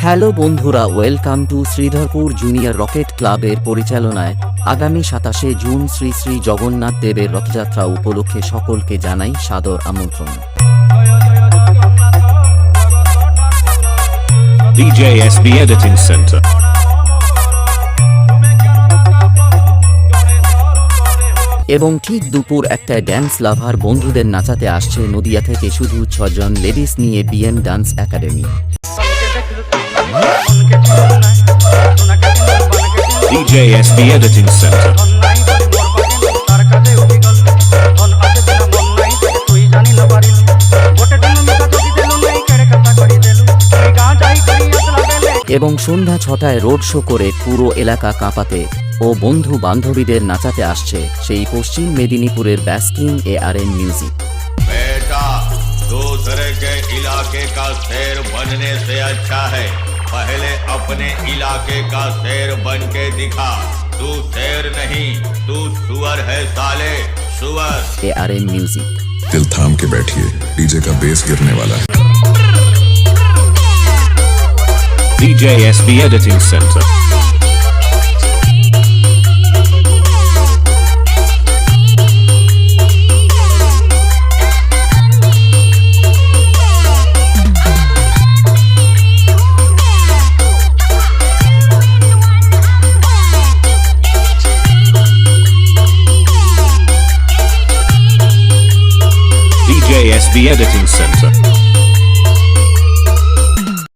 Hello বন্ধুরা welcome to Sridharpur junior rocket ক্লাবের পরিচালনায় আগামী সাতাশে জুন শ্রী শ্রী জগন্নাথ দেবের রথযাত্রা উপলক্ষে সকলকে জানাই সাদর আমন্ত্রণ DJ Editing Center. এবং ঠিক দুপুর একটা ড্যান্স লাভার বন্ধুদের নাচাতে আসছে নদিয়া থেকে শুধু ছজন লেডিস নিয়ে BM dance academy DJ SB Editing Center. এবং সন্ধ্যা ছটায় রোড শো করে পুরো এলাকা কাঁপাতে ও বন্ধু বান্ধবীদের নাচাতে আসছে সেই পশ্চিম মেদিনীপুরের ব্যাস্কিং এ আর এন মিউজিক बेटा दूसरे के इलाके का शेर बनने से अच्छा है पहले अपने इलाके का शेर बन के दिखा। तू शेर नहीं तू सुअर है साले सुअर। ए आर म्यूज़िक दिल थाम के बैठिए डीजे का बेस गिरने वाला है। DJ SB editing centre the editing center.